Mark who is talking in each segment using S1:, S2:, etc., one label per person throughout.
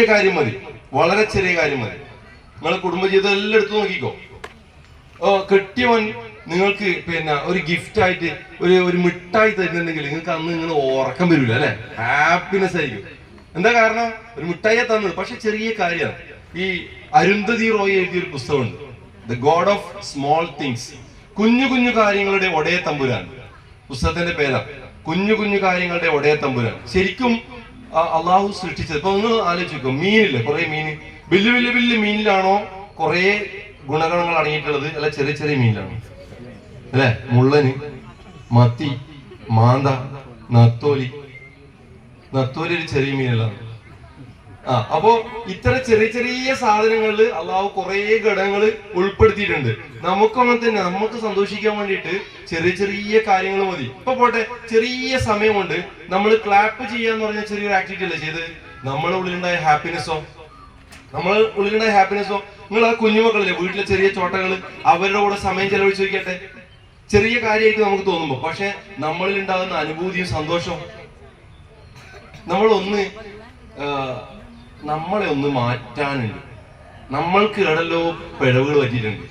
S1: ചെറിയ കാര്യം മതി. വളരെ ചെറിയ കാര്യം മതി. നിങ്ങളെ കുടുംബജീവിതം എല്ലാം എടുത്തു നോക്കിക്കോ. കെട്ടിയവൻ നിങ്ങൾക്ക് പിന്നെ ഒരു ഗിഫ്റ്റ് ആയിട്ട് ഒരു ഒരു മിഠായി തരുന്നുണ്ടെങ്കിൽ നിങ്ങൾക്ക് അന്ന് നിങ്ങൾ ഉറക്കം വരില്ല അല്ലെ? ഹാപ്പിനെസ് ആയിരിക്കും. എന്താ കാരണം? ഒരു മിഠായിയെ തന്നത്. പക്ഷെ ചെറിയ കാര്യമാണ് ഈ അരുന്ധതി റോയ് എഴുതിയ ഒരു പുസ്തകമുണ്ട്. The God of small things കുഞ്ഞു കുഞ്ഞു കാര്യങ്ങളുടെ ഒടയ തമ്പുരാൻ പുസ്തകത്തിന്റെ പേരാ. കുഞ്ഞു കുഞ്ഞു കാര്യങ്ങളുടെ ഒടയ തമ്പുരാൻ ശരിക്കും അള്ളാഹു സൃഷ്ടിച്ചത്. ഇപ്പൊ ഒന്ന് ആലോചിക്കും. മീനില്ലേ? കുറെ മീൻ വലിയ വലിയ വലിയ മീനിലാണോ കുറെ ഗുണഗണങ്ങൾ അടങ്ങിയിട്ടുള്ളത്? അല്ല ചെറിയ ചെറിയ മീനിലാണോ? അല്ലെ? മുള്ളന് മത്തി മാന്ത നത്തോലി. നത്തോലി ഒരു ചെറിയ മീനല്ല ആ അപ്പോ ഇത്ര ചെറിയ ചെറിയ സാധനങ്ങളിൽ അള്ളാഹു കുറെ ഘടകങ്ങൾ ഉൾപ്പെടുത്തിയിട്ടുണ്ട്. നമുക്കും അങ്ങനെ തന്നെ നമുക്ക് സന്തോഷിക്കാൻ വേണ്ടിയിട്ട് ചെറിയ ചെറിയ കാര്യങ്ങൾ മതി. ഇപ്പൊ പോട്ടെ ചെറിയ സമയം കൊണ്ട് നമ്മൾ ക്ലാപ്പ് ചെയ്യാന്ന് പറഞ്ഞ ചെറിയൊരു ആക്ടിവിറ്റി അല്ലേ ചെയ്ത് നമ്മുടെ ഉള്ളിലുണ്ടായ ഹാപ്പിനെസ്സോ നമ്മൾ ഉള്ളിലുണ്ടായ ഹാപ്പിനെസ്സോ നിങ്ങൾ ആ കുഞ്ഞുമക്കളില്ലേ വീട്ടിലെ ചെറിയ ചോട്ടകൾ അവരുടെ കൂടെ സമയം ചെലവഴിച്ച് നോക്കട്ടെ ചെറിയ കാര്യമായിട്ട് നമുക്ക് തോന്നുമ്പോ പക്ഷെ നമ്മളിൽ ഉണ്ടാകുന്ന അനുഭൂതിയും സന്തോഷവും ആ, നമ്മളെ ഒന്ന് മാറ്റാനുണ്ട്. നമ്മൾക്ക് എടല്ലോ പിഴവുകൾ പറ്റിയിട്ടുണ്ട്.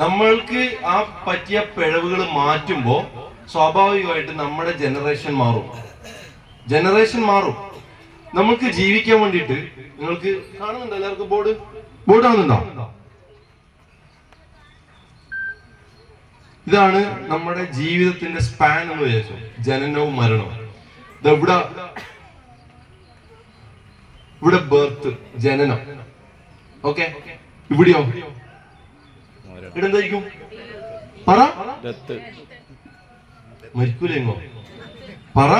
S1: നമ്മൾക്ക് ആ പറ്റിയ പിഴവുകൾ മാറ്റുമ്പോൾ സ്വാഭാവികമായിട്ട് നമ്മുടെ ജനറേഷൻ മാറും. ജനറേഷൻ മാറും. നമുക്ക് ജീവിക്കാൻ വേണ്ടിയിട്ട് നിങ്ങൾക്ക് കാണുന്നുണ്ടോ എല്ലാവർക്കും ബോർഡ്? ബോർഡ് കാണുന്നുണ്ടോ? ഇതാണ് നമ്മുടെ ജീവിതത്തിന്റെ സ്പാൻ എന്ന് വിചാരിച്ചു? ജനനവും മരണവും. ഇത് ഇവിടെ ബർത്ത് ജനനം. ഓക്കെ ഇവിടെയോ? ഇവിടെ എന്തായിരിക്കും പറ മരിക്കൂലെങ്ങോ? പറ.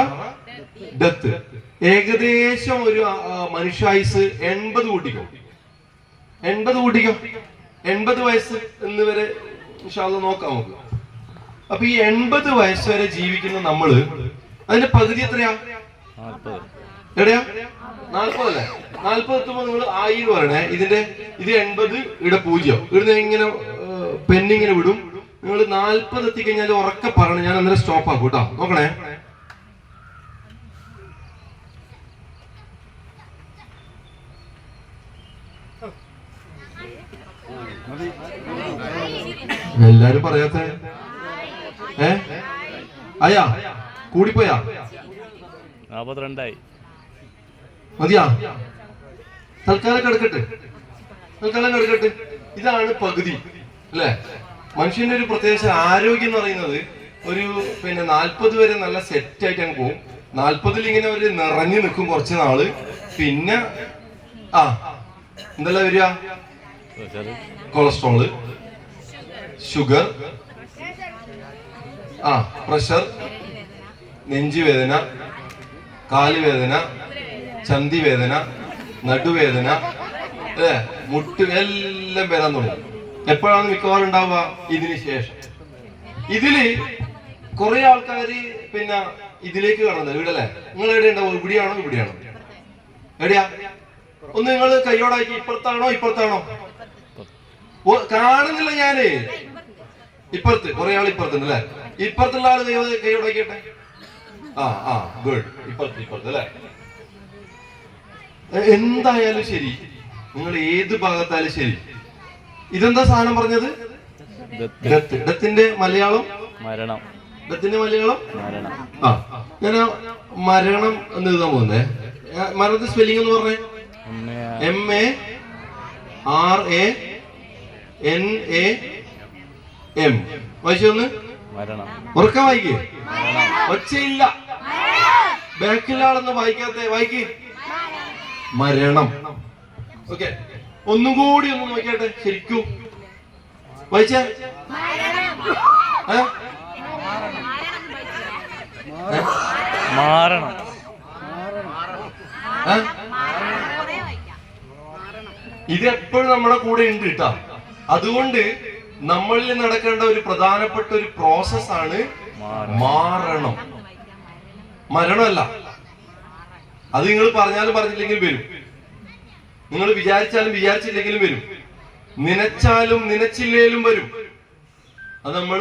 S1: ഡെത്ത് ഏകദേശം ഒരു മനുഷ്യായുസ് എൺപത് കൂട്ടിക്കോ? എൺപത് കൂട്ടിക്കോ? എൺപത് വയസ്സ് എന്ന് വരെ ഇൻഷാല്ല നോക്കാം നമുക്ക്. അപ്പൊ ഈ എൺപത് വയസ്സ് വരെ ജീവിക്കുന്ന നമ്മൾ അതിന്റെ പകുതി എത്രയാ? എവിടെയാ? നാൽപ്പതല്ലേ? നാൽപ്പത് എത്തുമ്പോ നിങ്ങൾ ആയിരം പറയണേ. ഇതിന്റെ ഇത് എൺപത് ഇവിടെ പൂജ്യം. ഇവിടുന്ന് ഇങ്ങനെ പെന്നിങ്ങനെ വിടും. നിങ്ങൾ നാൽപ്പത് എത്തിക്കഴിഞ്ഞാൽ ഉറക്കെ പറയണം. ഞാൻ അന്നേരം സ്റ്റോപ്പ് ആക്കും കേട്ടോ. നോക്കണേ. എല്ലാരും പറയാത്ത? ഏ? അയ്യാ കൂടിപ്പോയാ?
S2: നാൽപ്പത്തിരണ്ടായി
S1: മതിയാ? തൽക്കാലം കിടക്കട്ടെ. തൽക്കാലം കിടക്കട്ടെ. ഇതാണ് പകുതി അല്ലേ? മനുഷ്യന്റെ ഒരു പ്രത്യേക ആരോഗ്യം എന്ന് പറയുന്നത് ഒരു പിന്നെ നാൽപ്പത് വരെ നല്ല സെറ്റ് ആയിട്ട് അങ്ങ് പോകും നാൽപ്പതിൽ ഇങ്ങനെ ഒരു നിറഞ്ഞു നിൽക്കും കുറച്ച് നാൾ. പിന്നെ ആ എന്തല്ല വരിക? കൊളസ്ട്രോൾ. ഷുഗർ ആ പ്രഷർ നെഞ്ചുവേദന കാലുവേദന ചന്തി വേദന നടുവേദന അല്ലേ? മുട്ട് എല്ലാം വരാൻ തുടങ്ങി. എപ്പോഴാണ് മിക്കവാറും ഉണ്ടാവുക? ഇതിന് ശേഷം. ഇതിൽ കുറെ ആൾക്കാര് പിന്നെ ഇതിലേക്ക് കടന്നത് ഇവിടല്ലേ നിങ്ങൾ എവിടെ ഉണ്ടാവും? ഇവിടെയാണോ ഇവിടെയാണോ എവിടെയാ? ഒന്ന് നിങ്ങൾ കൈയോടാക്കി ഇപ്പുറത്താണോ? ഇപ്പുറത്താണോ? കാണുന്നില്ല ഞാൻ. ഇപ്പുറത്ത്. കുറെ ആൾ ഇപ്പുറത്തുണ്ട് അല്ലെ? ഇപ്പുറത്തുള്ള ആൾ കൈയോടാക്കിയട്ടെ. ആ ആ ഗുഡ് ഇപ്പുറത്ത് ഇപ്പുറത്ത് അല്ലെ? എന്തായാലും ശരി. നിങ്ങൾ ഏത് ഭാഗത്തായാലും ശരി. ഇതെന്താ സാധനം പറഞ്ഞത്?
S2: Death
S1: death Malayalam?
S2: മരണം.
S1: ഇടത്തിന്റെ മലയാളം?
S2: മരണം.
S1: ആ. ഞാൻ മരണം എന്ന് എഴുതാൻ പോകുന്നേ. മരണത്തിന്റെ സ്പെല്ലിംഗ് എന്ന് പറഞ്ഞേ.
S2: M A
S1: R A N A M വായിച്ചൊന്ന് ഉറക്കം വായിക്കേ. ഒച്ചയില്ല. ബാക്കിലാളെന്ന് വായിക്കാത്ത വായിക്ക്. മരണം. ഓക്കെ ഒന്നും കൂടി ഒന്ന് നോക്കിയാട്ടെ ശരിക്കും. വായിച്ചേ?
S2: മാറണം?
S1: ഇത് എപ്പോഴും നമ്മുടെ കൂടെ ഉണ്ട് കേട്ടാ. അതുകൊണ്ട് നമ്മളിൽ നടക്കേണ്ട ഒരു പ്രധാനപ്പെട്ട ഒരു പ്രോസസ് ആണ്
S2: മാറണം.
S1: മാറണം. മരണമല്ല. അത് നിങ്ങൾ പറഞ്ഞാലും പറഞ്ഞില്ലെങ്കിൽ വരും. നിങ്ങൾ വിചാരിച്ചാലും വിചാരിച്ചില്ലെങ്കിലും വരും. നനച്ചാലും നനച്ചില്ലേലും വരും. അത് നമ്മൾ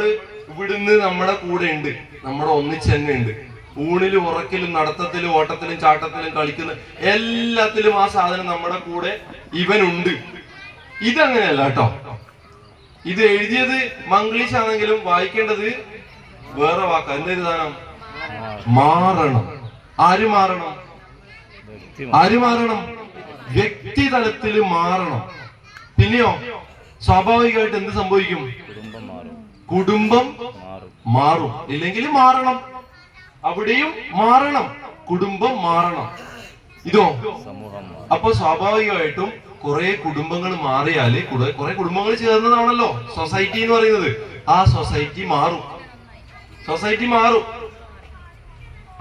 S1: ഇവിടുന്ന് നമ്മുടെ കൂടെ ഉണ്ട്. നമ്മുടെ ഒന്നിച്ച് തന്നെ ഉണ്ട്. ഊണിലും ഉറക്കിലും നടത്തത്തിലും ഓട്ടത്തിലും ചാട്ടത്തിലും കളിക്കുന്ന എല്ലാത്തിലും ആ സാധനം നമ്മുടെ കൂടെ ഇവനുണ്ട്. ഇതങ്ങനെയല്ല കേട്ടോ. ഇത് എഴുതിയത് മംഗ്ലീഷ് ആണെങ്കിലും വായിക്കേണ്ടത് വേറെ വാക്ക. എന്തൊരു മാറണം. ആര് മാറണം? ആര് മാറണം? വ്യക്തി തലത്തിൽ മാറണം. പിന്നെയോ സ്വാഭാവികമായിട്ട് എന്ത് സംഭവിക്കും?
S2: കുടുംബം മാറും.
S1: ഇല്ലെങ്കിൽ മാറണം. അവിടെയും മാറണം. കുടുംബം മാറണം. ഇതോ? അപ്പൊ സ്വാഭാവികമായിട്ടും കുറെ കുടുംബങ്ങൾ മാറിയാൽ കുറെ കുറെ കുടുംബങ്ങൾ ചേർന്നതാണല്ലോ സൊസൈറ്റി എന്ന് പറയുന്നത്. ആ സൊസൈറ്റി മാറും. സൊസൈറ്റി മാറും.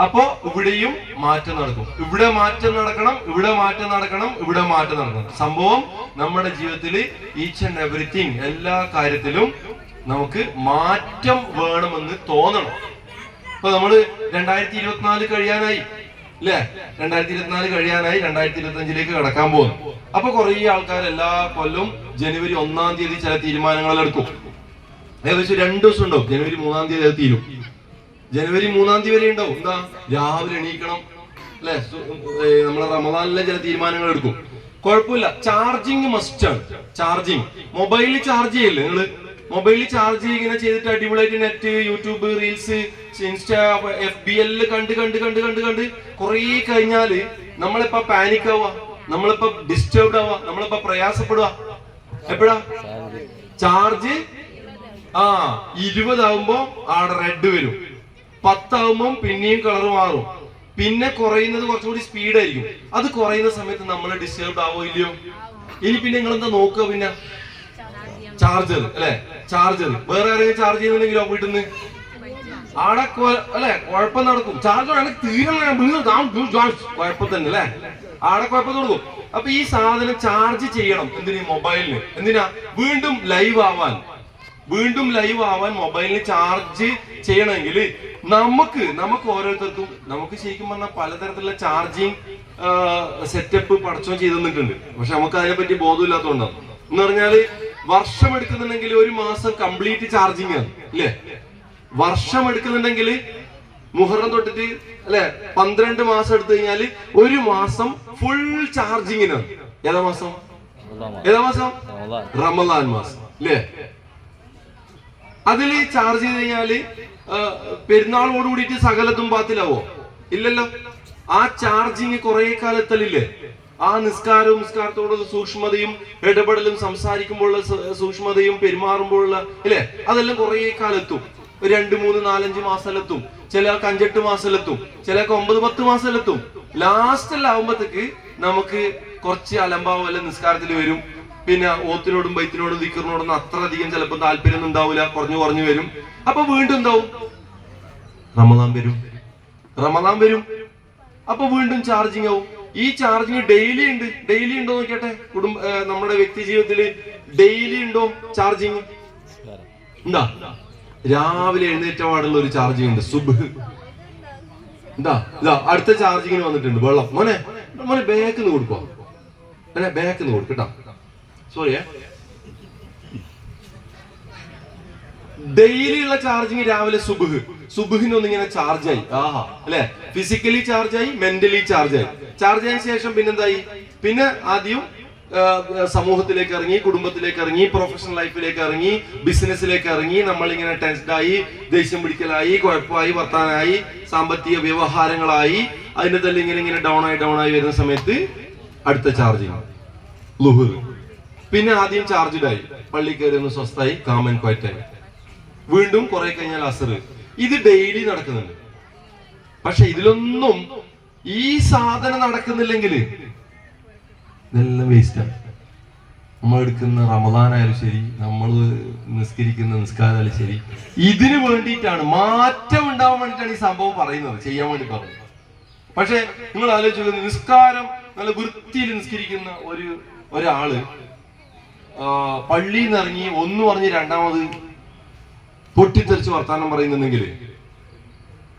S1: അപ്പോ ഇവിടെയും മാറ്റം നടക്കും. ഇവിടെ മാറ്റം നടക്കണം ഇവിടെ മാറ്റം നടക്കണം ഇവിടെ മാറ്റം നടക്കണം സംഭവം നമ്മുടെ ജീവിതത്തിൽ ഈച്ച് ആൻഡ് എവറിത്തിങ് എല്ലാ കാര്യത്തിലും നമുക്ക് മാറ്റം വേണമെന്ന് തോന്നണം. ഇപ്പൊ നമ്മൾ രണ്ടായിരത്തി ഇരുപത്തിനാല് കഴിയാനായി അല്ലേ രണ്ടായിരത്തി ഇരുപത്തിനാല് കഴിയാനായി രണ്ടായിരത്തി ഇരുപത്തി അഞ്ചിലേക്ക് കടക്കാൻ പോകുന്നു. അപ്പൊ കുറെ ആൾക്കാർ എല്ലാ കൊല്ലവും ജനുവരി ഒന്നാം തീയതി ചില തീരുമാനങ്ങൾ എടുക്കും. ഏകദേശം രണ്ടു ദിവസം ഉണ്ടാവും. ജനുവരി മൂന്നാം തീയതി അത് തീരും. ജനുവരി മൂന്നാം തീയതി വരെ ഉണ്ടാവും. എന്താ? രാവിലെ എണീക്കണം. അല്ലെ? നമ്മളെ റമദാനിലെ ചില തീരുമാനങ്ങൾ എടുക്കും. കുഴപ്പമില്ല. ചാർജിങ് മസ്റ്റ് ആണ്. ചാർജിങ് മൊബൈലിൽ ചാർജ് ചെയ്യില്ല നിങ്ങൾ? മൊബൈലിൽ ചാർജ് ഇങ്ങനെ ചെയ്തിട്ട് അടിപൊളിയായിട്ട് net YouTube reels Insta F B എല്ലിൽ കണ്ട് കണ്ട് കണ്ട് കണ്ട് കണ്ട് കുറേ കഴിഞ്ഞാൽ നമ്മളിപ്പോ പാനിക് ആവുക. നമ്മളിപ്പോ ഡിസ്റ്റർബ്ഡ് ആവുക. നമ്മളിപ്പോ പ്രയാസപ്പെടുക. എപ്പോഴാ? ചാർജ് ആ ഇരുപതാവുമ്പോ ആടെ റെഡ് വരും. പത്താവുമ്പോ പിന്നെയും കളർ മാറും. പിന്നെ കുറയുന്നത് കുറച്ചുകൂടി സ്പീഡ് ആയിരിക്കും. അത് കുറയുന്ന സമയത്ത് നമ്മൾ ഡിസ്റ്റർബ് ആവോ ഇല്ലയോ? ഇനി പിന്നെ നിങ്ങൾ എന്താ നോക്കുക പിന്നെ? ചാർജർ അല്ലെ? ചാർജർ വേറെ ആരെങ്കിലും ചാർജ് ചെയ്യുന്നുണ്ടെങ്കിലോ വീട്ടിൽ നിന്ന് ആടെ അല്ലെ? കുഴപ്പം നടക്കും. ചാർജർ ആണെങ്കിൽ ആടെ കുഴപ്പം നടക്കും അപ്പൊ ഈ സാധനം ചാർജ് ചെയ്യണം. എന്തിനു? മൊബൈലിന് എന്തിനാ? വീണ്ടും ലൈവ് ആവാൻ. വീണ്ടും ലൈവ് ആവാൻ മൊബൈലിന് ചാർജ് ചെയ്യണമെങ്കിൽ നമുക്ക് നമുക്ക് ഓരോരുത്തർക്കും നമുക്ക് ശരിക്കും പറഞ്ഞാൽ പലതരത്തിലുള്ള ചാർജിങ് സെറ്റപ്പ് പടച്ചോ ചെയ്തു തന്നിട്ടുണ്ട് പക്ഷെ നമുക്ക് അതിനെപ്പറ്റി ബോധമില്ലാത്തതുകൊണ്ടാണ്. എന്ന് പറഞ്ഞാൽ വർഷം എടുക്കുന്നുണ്ടെങ്കിൽ ഒരു മാസം കംപ്ലീറ്റ് ചാർജിങ് ആണ് അല്ലേ? വർഷം എടുക്കുന്നുണ്ടെങ്കിൽ മുഹറം തൊട്ടിട്ട് അല്ലെ? പന്ത്രണ്ട് മാസം എടുത്തു കഴിഞ്ഞാൽ ഒരു മാസം ഫുൾ ചാർജിങ്ങിനാണ് ഏതാ മാസം? ഏതാ മാസം?
S2: റമദാൻ
S1: മാസം അല്ലേ? അതിൽ ചാർജ് ചെയ്ത് കഴിഞ്ഞാൽ പെരുന്നാളോട് കൂടിയിട്ട് സകലത്തും പാത്തിലാവോ ഇല്ലല്ലോ. ആ ചാർജിങ് കുറെ കാലത്തലില്ലേ ആ നിസ്കാരവും നിസ്കാരത്തോടുള്ള സൂക്ഷ്മതയും ഇടപെടലും സംസാരിക്കുമ്പോഴുള്ള സൂക്ഷ്മതയും പെരുമാറുമ്പോഴുള്ള ഇല്ലേ? അതെല്ലാം കുറെ കാലത്തും. രണ്ട് മൂന്ന് നാലഞ്ച് മാസത്തിലെത്തും ചിലർക്ക് അഞ്ചെട്ട് മാസത്തിലെത്തും ചിലർക്ക് ഒമ്പത് പത്ത് മാസത്തിലെത്തും ലാസ്റ്റ് എല്ലാം ആവുമ്പത്തേക്ക് നമുക്ക് കുറച്ച് അലംഭാവം അല്ല നിസ്കാരത്തിൽ വരും. പിന്നെ ഓത്തിനോടും ബൈത്തിനോടും ദിക്കറിനോടും അത്ര അധികം ചിലപ്പോൾ താല്പര്യം ഉണ്ടാവില്ല കുറഞ്ഞു കുറഞ്ഞു വരും. അപ്പൊ വീണ്ടും എന്താവും? റമദാൻ വരും. റമദാൻ വരും. അപ്പൊ വീണ്ടും ചാർജിങ് ആവും. ഈ ചാർജിങ് ഡെയിലി ഉണ്ട്. ഡെയിലി ഉണ്ടോ നോക്കട്ടെ കുടുംബ നമ്മുടെ വ്യക്തി ജീവിതത്തിൽ ഡെയിലി ഉണ്ടോ ചാർജിങ് എന്താ രാവിലെ എഴുന്നേറ്റ പാടുള്ള ഒരു ചാർജിങ് ഉണ്ട്. സുബ് എന്താ ഇതാ അടുത്ത ചാർജിങ്ങിന് വന്നിട്ടുണ്ട്. വെള്ളം. മോനെ മോനെ ബാക്ക് നിന്ന് കൊടുക്കുക അല്ലെ ബാക്ക് നിന്ന് കൊടുക്കട്ടോ സോറിയേ ഡെയിലി ഉള്ള ചാർജിങ് രാവിലെ സുബുഹ്. സുബുഹിനൊന്നും ഇങ്ങനെ ചാർജ് ആയി ആഹാ. അല്ലെ? ഫിസിക്കലി ചാർജായി മെന്റലി ചാർജായി. ആയി ചാർജ് ആയ ശേഷം പിന്നെന്തായി? പിന്നെ ആദ്യം സമൂഹത്തിലേക്ക് ഇറങ്ങി കുടുംബത്തിലേക്ക് ഇറങ്ങി പ്രൊഫഷണൽ ലൈഫിലേക്ക് ഇറങ്ങി ബിസിനസ്സിലേക്ക് ഇറങ്ങി നമ്മൾ ഇങ്ങനെ ടെൻസ്ഡായി ദേഷ്യം പിടിക്കലായി കുഴപ്പമായി വർത്താനായി സാമ്പത്തിക വ്യവഹാരങ്ങളായി അതിന്റെ തന്നെ ഇങ്ങനെ ഇങ്ങനെ ഡൗൺ ആയി ഡൗൺ ആയി വരുന്ന സമയത്ത് അടുത്ത ചാർജിങ്. ലുഹുർ. പിന്നെ ആദ്യം ചാർജ്ഡ് ആയി പള്ളി കയറി ഒന്ന് സ്വസ്ഥായി കാമൻ ക്വയറ്റായി വീണ്ടും കുറെ കഴിഞ്ഞാൽ അസർ ഇത് ഡെയിലി നടക്കുന്നുണ്ട്. പക്ഷെ ഇതിലൊന്നും ഈ സാധനം നടക്കുന്നില്ലെങ്കിൽ ഇതെല്ലാം വേസ്റ്റാണ് നമ്മൾ എടുക്കുന്ന റമദാനായാലും ശരി നമ്മൾ നിസ്കരിക്കുന്ന നിസ്കാരമായാലും ശരി ഇതിന് വേണ്ടിയിട്ടാണ് മാറ്റം ഉണ്ടാവാൻ വേണ്ടിയിട്ടാണ് ഈ സംഭവം പറയുന്നത്. ചെയ്യാൻ വേണ്ടി പറയുന്നത് പക്ഷെ നിങ്ങൾ ആലോചിച്ചു നിസ്കാരം നല്ല വൃത്തിയിൽ നിസ്കരിക്കുന്ന ഒരു ഒരാൾ പള്ളിയിൽ നിന്ന് ഇറങ്ങി ഒന്ന് പറഞ്ഞ് രണ്ടാമത് പൊട്ടിത്തെറിച്ച് വർത്താനം പറയുന്നുണ്ടെങ്കിൽ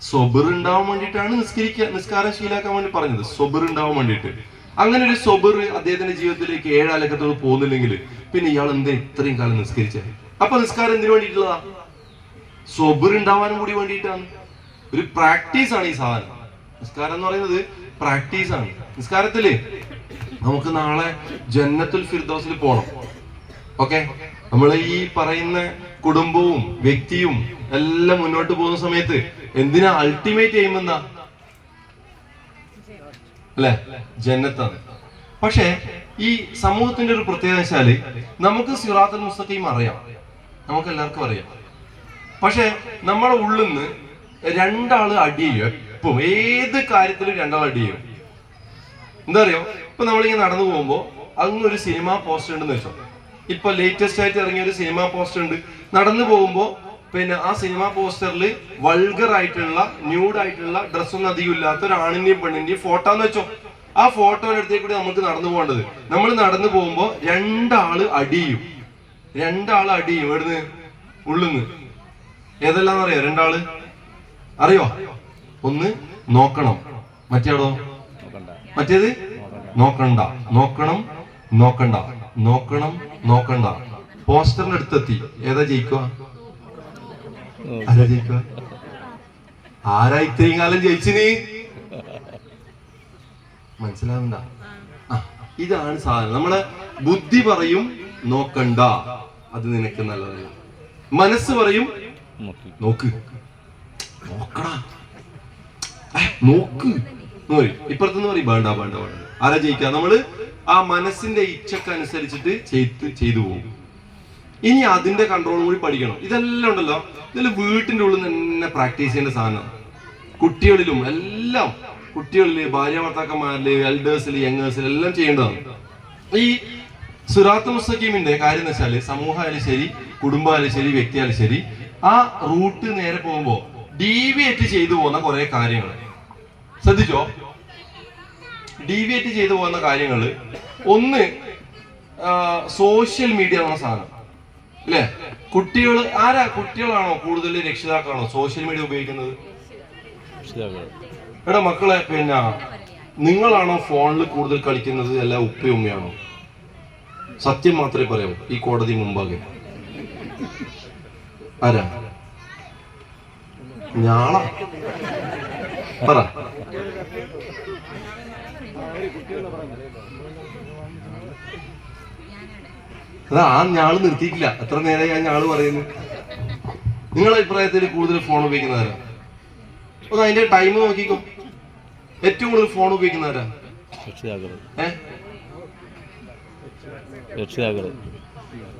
S1: സ്വബർ ഉണ്ടാവാൻ വേണ്ടിയിട്ടാണ് നിസ്കരിക്കുക നിസ്കാരം ശീലാക്കാൻ വേണ്ടി പറഞ്ഞത്. സ്വബർ ഉണ്ടാവാൻ വേണ്ടിയിട്ട്. അങ്ങനെ ഒരു സ്വബർ അദ്ദേഹത്തിന്റെ ജീവിതത്തിലേക്ക് ഏഴാലക്കത്തോട് പോകുന്നില്ലെങ്കിൽ പിന്നെ ഇയാൾ എന്താ ഇത്രയും കാലം നിസ്കരിച്ചത് അപ്പൊ നിസ്കാരം എന്തിനു വേണ്ടിയിട്ടുള്ളതാ? സ്വബർ ഉണ്ടാവാനും കൂടി വേണ്ടിയിട്ടാണ്. ഒരു പ്രാക്ടീസ് ആണ് ഈ സാധനം. നിസ്കാരം എന്ന് പറയുന്നത് പ്രാക്ടീസ് ആണ്. നിസ്കാരത്തിൽ നമുക്ക് നാളെ ജന്നത്തുൽ ഫിർദോസിൽ പോണം. ഓക്കെ? നമ്മൾ ഈ പറയുന്ന കുടുംബവും വ്യക്തിയും എല്ലാം മുന്നോട്ട് പോകുന്ന സമയത്ത് എന്തിനാ അൾട്ടിമേറ്റ് എയിം എന്താ? അല്ലെ? ജന്നത്താണ്. പക്ഷേ ഈ സമൂഹത്തിന്റെ ഒരു പ്രത്യേകത വെച്ചാൽ നമുക്ക് സിറാത്തുൽ മുസ്തഖീം അറിയാം. നമുക്ക് എല്ലാവർക്കും അറിയാം. പക്ഷെ നമ്മുടെ ഉള്ളിൽ നിന്ന് രണ്ടാൾ അടി ചെയ്യും എപ്പം? ഏത് കാര്യത്തിലും രണ്ടാൾ അടി ചെയ്യും. എന്താ അറിയോ? ഇപ്പൊ നമ്മളിങ്ങനെ നടന്നു പോകുമ്പോ അങ്ങ് ഒരു സിനിമ പോസ്റ്റർ ഉണ്ടെന്ന് വെച്ചോ. ഇപ്പൊ ലേറ്റസ്റ്റ് ആയിട്ട് ഇറങ്ങിയ ഒരു സിനിമ പോസ്റ്റർ ഉണ്ട്. നടന്നു പോകുമ്പോ പിന്നെ ആ സിനിമ പോസ്റ്ററിൽ വൾഗർ ആയിട്ടുള്ള ന്യൂഡ് ആയിട്ടുള്ള ഡ്രസ്സൊന്നും അധികം ഇല്ലാത്ത ഒരു ആണിന്റെയും പെണ്ണിന്റെയും ഫോട്ടോ എന്ന് വെച്ചോ. ആ ഫോട്ടോയുടെ അടുത്തേക്ക് കൂടി നമുക്ക് നടന്നു പോകേണ്ടത്. നമ്മൾ നടന്നു പോകുമ്പോ രണ്ടാൾ അടിയും. രണ്ടാൾ അടിയും. എവിടുന്ന്? ഉള്ളുന്ന്. ഏതെല്ലാം അറിയോ രണ്ടാൾ? അറിയോ? ഒന്ന് നോക്കണം. മറ്റേടോ മറ്റേത്? നോക്കണ്ട. നോക്കണം നോക്കണ്ട. നോക്കണം നോക്കണ്ട. പോസ്റ്ററിന് അടുത്തെത്തി. ഏതാ ജയിക്കുക? ആരാ ജയിക്കുക? ആരാ ഇത്രയും കാലം ജയിച്ചിന്? മനസ്സിലാവണ്ട ഇതാണ് സാധനം. നമ്മളെ ബുദ്ധി പറയും നോക്കണ്ട. അത് നിനക്ക് നല്ലതല്ല. മനസ്സ് പറയും
S2: നോക്ക്.
S1: നോക്കടാ. നോക്ക്. ഇപ്പുറത്തുനിന്ന് പറയും വേണ്ട വേണ്ട വേണ്ട. ആരാ ജയിക്കുക? നമ്മൾ ആ മനസ്സിന്റെ ഇച്ഛക്ക് അനുസരിച്ചിട്ട് ചെയ്ത് ചെയ്തു പോകും. ഇനി അതിന്റെ കൺട്രോൾ കൂടി പഠിക്കണം. ഇതെല്ലാം ഉണ്ടല്ലോ. ഇതെല്ലാം വീട്ടിന്റെ ഉള്ളിൽ തന്നെ പ്രാക്ടീസ് ചെയ്യേണ്ട സാധനമാണ് കുട്ടികളിലും എല്ലാം കുട്ടികളിൽ ഭാര്യ ഭർത്താക്കന്മാരിൽ എൽഡേഴ്സിൽ യങ്ങേഴ്സിൽ എല്ലാം ചെയ്യേണ്ടതാണ്. ഈ സുറാത്ത് മുസ്തഖീമിന്റെ കാര്യം എന്ന് വെച്ചാൽ സമൂഹമായാലും ശരി കുടുംബമായാലും ശരി വ്യക്തിയായാലും ശരി ആ റൂട്ട് നേരെ പോകുമ്പോ ഡീവിയേറ്റ് ചെയ്തു പോകുന്ന കുറെ കാര്യങ്ങൾ ശ്രദ്ധിച്ചോ? ഡീവിയേറ്റ് ചെയ്തു പോകുന്ന കാര്യങ്ങൾ ഒന്ന് സോഷ്യൽ മീഡിയ എന്ന സാധനം. അല്ലേ കുട്ടികൾ ആരാ? കുട്ടികളാണോ കൂടുതൽ രക്ഷിതാക്കളാണോ സോഷ്യൽ മീഡിയ ഉപയോഗിക്കുന്നത്? എടാ മക്കളെ പിന്നെ നിങ്ങളാണോ ഫോണിൽ കൂടുതൽ കളിക്കുന്നത്? അല്ല ഉപ്പയും ഉമ്മയാണോ? സത്യം മാത്രമേ പറയാവൂ. ഈ കോടതി മുമ്പാകെ. ആരാ? ഞാള? പറ. അതാ ആ ഞാൾ നിർത്തിയിട്ടില്ല. എത്ര നേരം ഞാൻ ഞാൾ പറയുന്നു? നിങ്ങളുടെ അഭിപ്രായത്തിൽ കൂടുതൽ ഫോൺ ഉപയോഗിക്കുന്നവരാ ഒന്ന് അതിന്റെ ടൈം നോക്കിക്കോ. ഏറ്റവും കൂടുതൽ ഫോൺ ഉപയോഗിക്കുന്നവരാ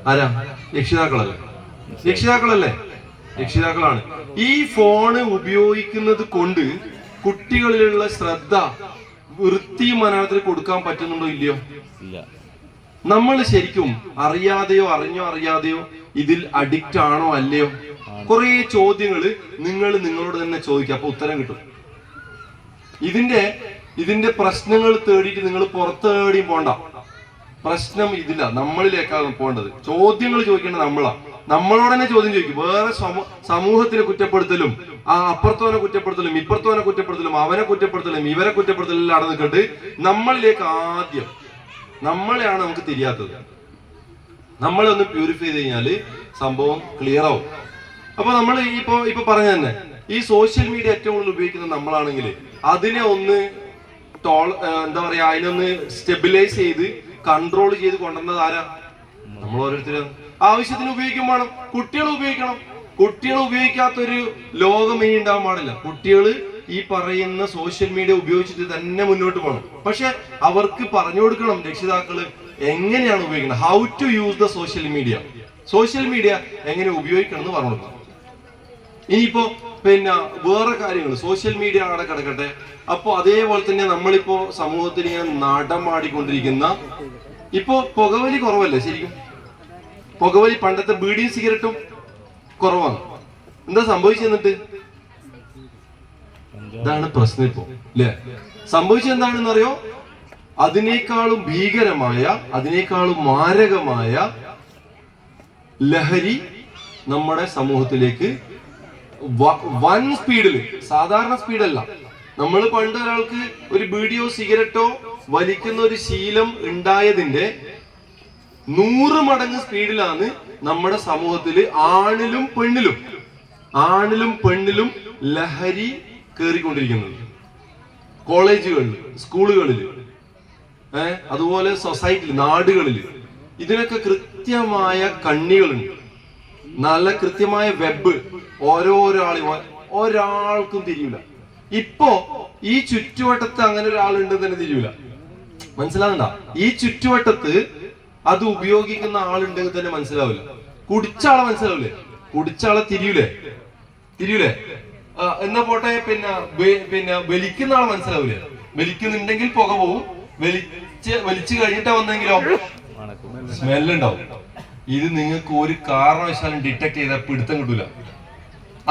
S1: ആരാ? രക്ഷിതാക്കളല്ലേ? രക്ഷിതാക്കളല്ലേ? രക്ഷിതാക്കളാണ്. ഈ ഫോണ് ഉപയോഗിക്കുന്നത് കൊണ്ട് കുട്ടികളിലുള്ള ശ്രദ്ധ വൃത്തി മനോഹരത്തിൽ കൊടുക്കാൻ പറ്റുന്നുണ്ടോ ഇല്ലയോ?
S2: ഇല്ല.
S1: നമ്മൾ ശരിക്കും അറിയാതെയോ അറിഞ്ഞോ അറിയാതെയോ ഇതിൽ അഡിക്റ്റ് ആണോ അല്ലയോ? കുറെ ചോദ്യങ്ങൾ നിങ്ങൾ നിങ്ങളോട് തന്നെ ചോദിക്കുക അപ്പൊ ഉത്തരം കിട്ടും. ഇതിന്റെ ഇതിന്റെ പ്രശ്നങ്ങൾ തേടിയിട്ട് നിങ്ങൾ പുറത്ത് തേടിയും പോണ്ട. പ്രശ്നം ഇതില്ല നമ്മളിലേക്കാണ് പോകേണ്ടത്. ചോദ്യങ്ങൾ ചോദിക്കേണ്ടത് നമ്മളാ. നമ്മളോട് തന്നെ ചോദ്യം ചോദിക്കും. വേറെ സമൂ- സമൂഹത്തിനെ കുറ്റപ്പെടുത്തലും ആ അപ്പുറത്തോനെ കുറ്റപ്പെടുത്തലും ഇപ്പുറത്തോനെ കുറ്റപ്പെടുത്തലും അവനെ കുറ്റപ്പെടുത്തലും ഇവരെ കുറ്റപ്പെടുത്തലും എല്ലാം നിൽക്കട്ട് നമ്മളിലേക്ക് ആദ്യം നമ്മളെയാണ് നമുക്ക് തിരിയാത്തത്. നമ്മളെ ഒന്ന് പ്യൂരിഫൈ ചെയ്ത് കഴിഞ്ഞാൽ സംഭവം ക്ലിയർ ആവും. അപ്പൊ നമ്മൾ ഇപ്പൊ ഇപ്പൊ പറഞ്ഞ തന്നെ ഈ സോഷ്യൽ മീഡിയ ഏറ്റവും കൂടുതൽ ഉപയോഗിക്കുന്നത് നമ്മളാണെങ്കിൽ അതിനെ ഒന്ന് ടോൾ എന്താ പറയാ അതിനൊന്ന് സ്റ്റെബിലൈസ് ചെയ്ത് കൺട്രോൾ ചെയ്ത് കൊണ്ടുവന്നത് ആരാ? നമ്മൾ ഓരോരുത്തരും ആവശ്യത്തിന് ഉപയോഗിക്കാൻ വേണം കുട്ടികൾ ഉപയോഗിക്കണം. കുട്ടികൾ ഉപയോഗിക്കാത്തൊരു ലോകം ഇനി ഉണ്ടാവാൻ പാടില്ല. കുട്ടികൾ ഈ പറയുന്ന സോഷ്യൽ മീഡിയ ഉപയോഗിച്ചിട്ട് തന്നെ മുന്നോട്ട് പോകണം. പക്ഷെ അവർക്ക് പറഞ്ഞു കൊടുക്കണം രക്ഷിതാക്കൾ എങ്ങനെയാണ് ഉപയോഗിക്കുന്നത് how to use the social media social media എങ്ങനെ ഉപയോഗിക്കണം എന്ന് പറഞ്ഞു കൊടുക്കണം. ഇനിയിപ്പോ പിന്നെ വേറെ കാര്യങ്ങൾ. സോഷ്യൽ മീഡിയ അവിടെ കിടക്കട്ടെ. അപ്പോൾ അതേപോലെ തന്നെ നമ്മളിപ്പോ സമൂഹത്തിൽ ഇങ്ങനെ നടമാടിക്കൊണ്ടിരിക്കുന്ന ഇപ്പോ പുകവലി കുറവല്ലേ ശരിക്കും? പുകവലി പണ്ടത്തെ ബീഡിയും സിഗരറ്റും കുറവാണ്. എന്താ സംഭവിച്ചെന്നിട്ട് ഇതാണ് പ്രശ്നം ഇപ്പോ അല്ലേ സംഭവിച്ചത് എന്താണെന്ന് അറിയോ? അതിനേക്കാളും ഭീകരമായ അതിനേക്കാളും മാരകമായ ലഹരി നമ്മുടെ സമൂഹത്തിലേക്ക് വൻ സ്പീഡിൽ സാധാരണ സ്പീഡല്ല. നമ്മൾ പണ്ട് ഒരാൾക്ക് ഒരു ബീഡിയോ സിഗരറ്റോ വലിക്കുന്ന ഒരു ശീലം ഉണ്ടായതിന്റെ നൂറ് മടങ്ങ് സ്പീഡിലാണ് നമ്മുടെ സമൂഹത്തിൽ ആണിലും പെണ്ണിലും ആണിലും പെണ്ണിലും ലഹരി കയറിക്കൊണ്ടിരിക്കുന്നത് കോളേജുകളിൽ സ്കൂളുകളിൽ അതുപോലെ സൊസൈറ്റിയിൽ നാടുകളിൽ ഇതിനൊക്കെ കൃത്യമായ കണ്ണികളുണ്ട്. നല്ല കൃത്യമായ വെബ് ഓരോരാളും ഒരാൾക്കും തിരിയില്ല ഇപ്പോ ഈ ചുറ്റുവട്ടത്ത് അങ്ങനെ ഒരാളുണ്ടെന്ന് തന്നെ തിരിയില്ല മനസ്സിലാകണ്ട ഈ ചുറ്റുവട്ടത്ത് അത് ഉപയോഗിക്കുന്ന ആളുണ്ടെങ്കിൽ തന്നെ മനസ്സിലാവില്ല. കുടിച്ച ആളെ മനസ്സിലാവില്ലേ? കുടിച്ച ആളെ തിരിയൂലേ? തിരിയൂലേ എന്നാ പോട്ടെ പിന്നെ പിന്നെ വലിക്കുന്ന ആളെ മനസ്സിലാവില്ലേ? വലിക്കുന്നുണ്ടെങ്കിൽ പുക പോവും. വലിച്ച് വലിച്ചു കഴിഞ്ഞിട്ടാ വന്നെങ്കിലോ? സ്മെല്ലുണ്ടാവും. ഇത് നിങ്ങൾക്ക് ഒരു കാരണവശാലും ഡിറ്റക്ട് ചെയ്താൽ പിടുത്തം കിട്ടൂല.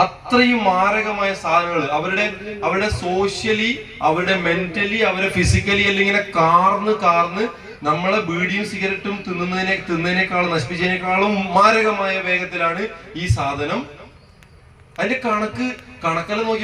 S1: അത്രയും മാരകമായ സാധനങ്ങൾ. അവരുടെ അവരുടെ സോഷ്യലി അവരുടെ മെന്റലി അവരുടെ ഫിസിക്കലി അല്ലെങ്കിൽ ഇങ്ങനെ കാർന്ന് കാർന്ന് നമ്മളെ ബീഡിയും സിഗരറ്റും തിന്നുന്നതിനെ തിന്നതിനേക്കാളും നശിപ്പിച്ചതിനേക്കാളും മാരകമായ വേഗത്തിലാണ് ഈ സാധനം. അതിന്റെ കണക്ക് കണക്കെല്ലാം നോക്കി